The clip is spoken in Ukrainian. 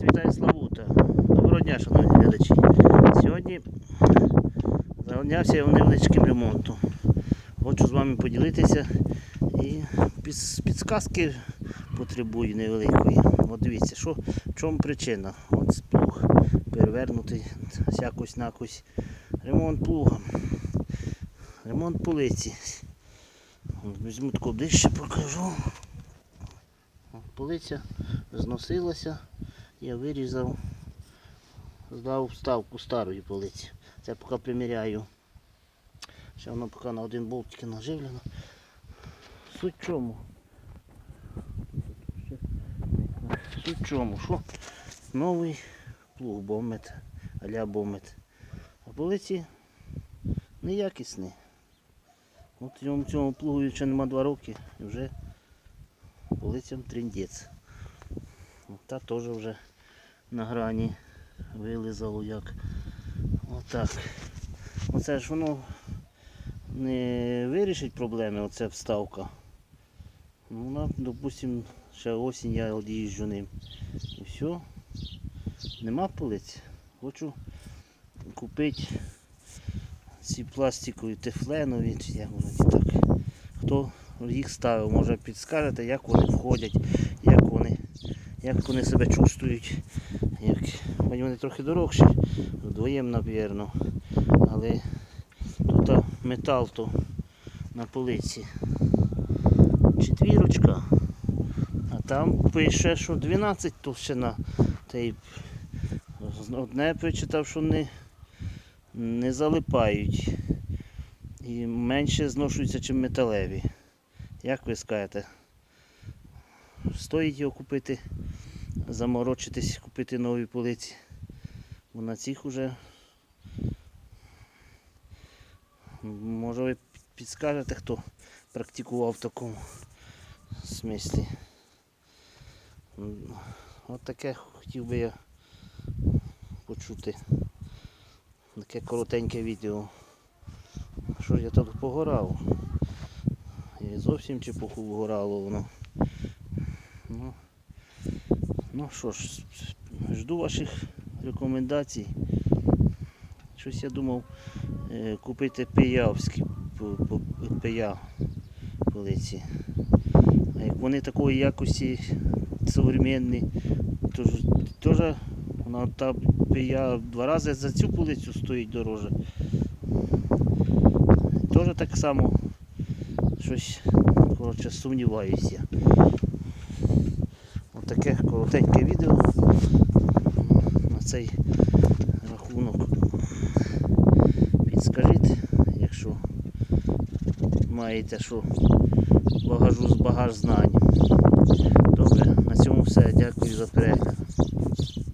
Вас вітає Славута. Доброго дня, шановні глядачі. Сьогодні зайнявся я невеличким ремонтом. Хочу з вами поділитися і підсказки потребую невеликої. От дивіться, що, в чому причина. От плуг перевернутий якось на якось. Ремонт плуга. Ремонт полиці. Візьму таку ближче покажу. Полиця зносилася, я вирізав, здав вставку старої полиці. Це поки приміряю. Ще воно поки на один болт тільки наживлено. Суть чому? Суть чому? Що новий плуг бомет, аля бомет. А полиці неякісні. От цьому, цьому плугу ще нема два роки і вже полицям тріндець. Ну, Та теж вже на грані вилизало як. Отак. Оце ж воно не вирішить проблеми, оця вставка. Ну, вона, допустим, ще осінь я од'їжджу ним. І все. Нема полиць. Хочу купити ці пластикові тефленові, чи як воно ті так. Хто їх ставив, може підскажете, як вони входять, вони, як вони себе чувствують. Як... Вони трохи дорогші, вдвоєм, напевно. Але тут метал то на полиці. Четвірочка. А там пише, що 12 товщина. Та й одне прочитав, що не, не залипають. І менше зношуються, ніж металеві. Як ви скажете? Стоїть його купити, заморочитись, купити нові полиці. Бо на цих уже може ви підскажете, хто практикував в такому смислі. От таке хотів би я почути. Таке коротеньке відео. Що ж я тут погорав? І зовсім чепуху вгорало воно. Ну, ну що ж, жду ваших рекомендацій. Щось я думав е, купити пиявські пия полиці. А як вони такої якості современні, то теж вона та пия два рази за цю полицю стоїть дороже. Теж так само щось коротше, сумніваюся. Таке коротеньке відео на цей рахунок. Підскажіть, якщо маєте що багажу з багаж знань. Добре, на цьому все. Дякую за перегляд.